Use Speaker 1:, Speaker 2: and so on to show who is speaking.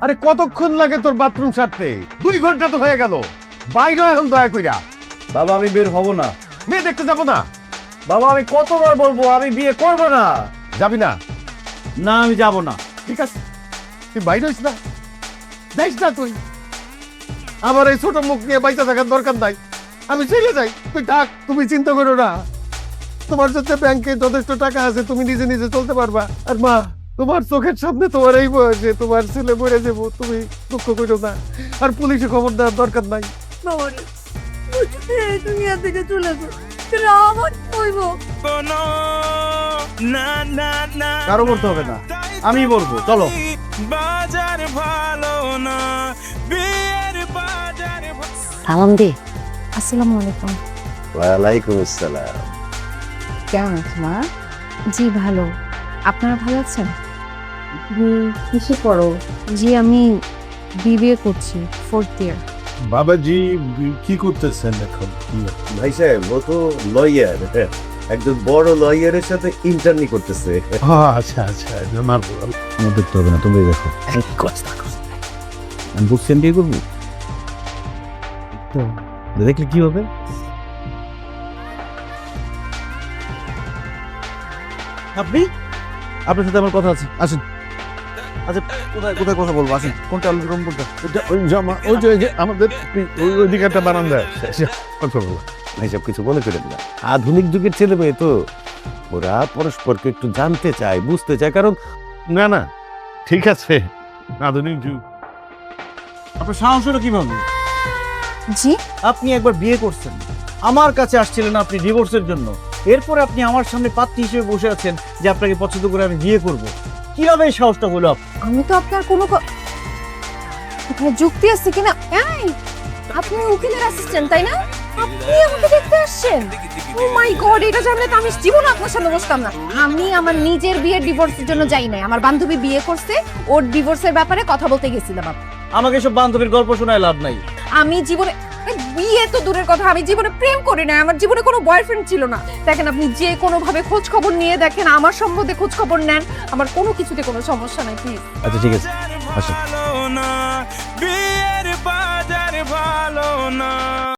Speaker 1: আরে কতক্ষণ লাগে তোর বাথরুম সারতে দুই ঘণ্টা তো হয়ে গেল। বাইরে এখন দয়া কইরা।
Speaker 2: বাবা আমি বের হব না।
Speaker 1: মেয়ে দেখতে যাব না।
Speaker 2: বাবা আমি কতবার বলব আমি বিয়ে করব না।
Speaker 1: যাবি না?
Speaker 2: না আমি যাব না।
Speaker 1: ঠিক আছে। তুই বাইরে হইস না। যাইস না তুই। আমার এই ছোট মুখ নিয়ে বাইচা থাকার দরকার নাই। আমি চলে যাই। তুই থাক তুমি চিন্তা করো না। তোমার যাতে ব্যাংকে যথেষ্ট টাকা আছে তুমি নিজে নিজে চলতে পারবা। আর মা তোমার চোখের সামনে তোমার এই বয়সে তোমার ছেলে মরে যাব তুমি দুঃখ করো না। আর পুলিশে খবর দেওয়ার দরকার নাই।
Speaker 3: দুনিয়া থেকে চলে
Speaker 2: কারও করতে হবে না। আমি বলব চলো।
Speaker 4: বাজার ভালো না বিয়ের বাজার
Speaker 5: সালাম দে। আসসালামু আলাইকুম।
Speaker 6: ওয়ালাইকুম আসসালাম।
Speaker 5: কেমন আছো মা? জি ভালো। আপনারা ভালো আছেন? তুমি কিসে পড়ো জি আমি বিবিএ করছি ফোর্থ ইয়ার
Speaker 1: বাবাজি কি করতেছেন এখন?
Speaker 6: ভাই সাহেব ও তো লয়ার একজন বড় লয়ারের সাথে ইন্টারনি করতেছে।
Speaker 1: আচ্ছা আচ্ছা
Speaker 2: দেখতে হবে না তুমি দেখো। আমি বুক সেন্ড করব? দেখলে কি হবে? আপনি? আপনার সাথে আমার কথা আছে আসেন। আচ্ছা কোথায় কোথায় কথা বলব? আসেন কোনটা আলোচনা কোনটা?
Speaker 1: ওই জামা ওই যে আমাদের ওই বারান্দা কথা বলো
Speaker 6: এইসব কিছু মনে করেন না। আধুনিক যুগের ছেলে মেয়ে তো ওরা পরস্পরকে একটু জানতে চায় বুঝতে চায় কারণ
Speaker 1: না না ঠিক আছে আধুনিক যুগ।
Speaker 2: আপনার সাহস হলো কীভাবে?
Speaker 5: জি?
Speaker 2: আপনি একবার বিয়ে করছেন আমার কাছে আসছিলেন আপনি ডিভোর্সের জন্য। এরপরে আপনি আমার সামনে পাত্রী হিসেবে বসে আছেন যে আপনাকে পছন্দ করে আমি বিয়ে করব। কীভাবে এই সাহসটা হলো?
Speaker 5: আমি তো আপনার কোনো ক- যুক্তি আছে কিনা? এই আপনি উকিলের অ্যাসিস্ট্যান্ট তাই না? আপনি আমাকে দেখতে আসছেন? ও মাই গড এটা জানলে তো আমি জীবনে আপনার সামনে বসতাম না। আমি আমার নিজের বিয়ের ডিভোর্সের জন্য যাই নাই। আমার বান্ধবী বিয়ে করছে ওর ডিভোর্সের ব্যাপারে কথা বলতে গেছিলাম আমি।
Speaker 2: আমাকে সব বান্ধবীর গল্প শোনায় লাভ নাই।
Speaker 5: আমি জীবনে বিয়ে তো দূরের কথা আমি জীবনে প্রেম করি না আমার জীবনে কোনো বয়ফ্রেন্ড ছিল না। দেখেন আপনি যে কোনো ভাবে খোঁজ খবর নিয়ে দেখেন আমার সম্বন্ধে খোঁজ খবর নেন আমার কোনো কিছুতে কোনো সমস্যা নাই প্লিজ
Speaker 2: আচ্ছা ঠিক আছে আসেন।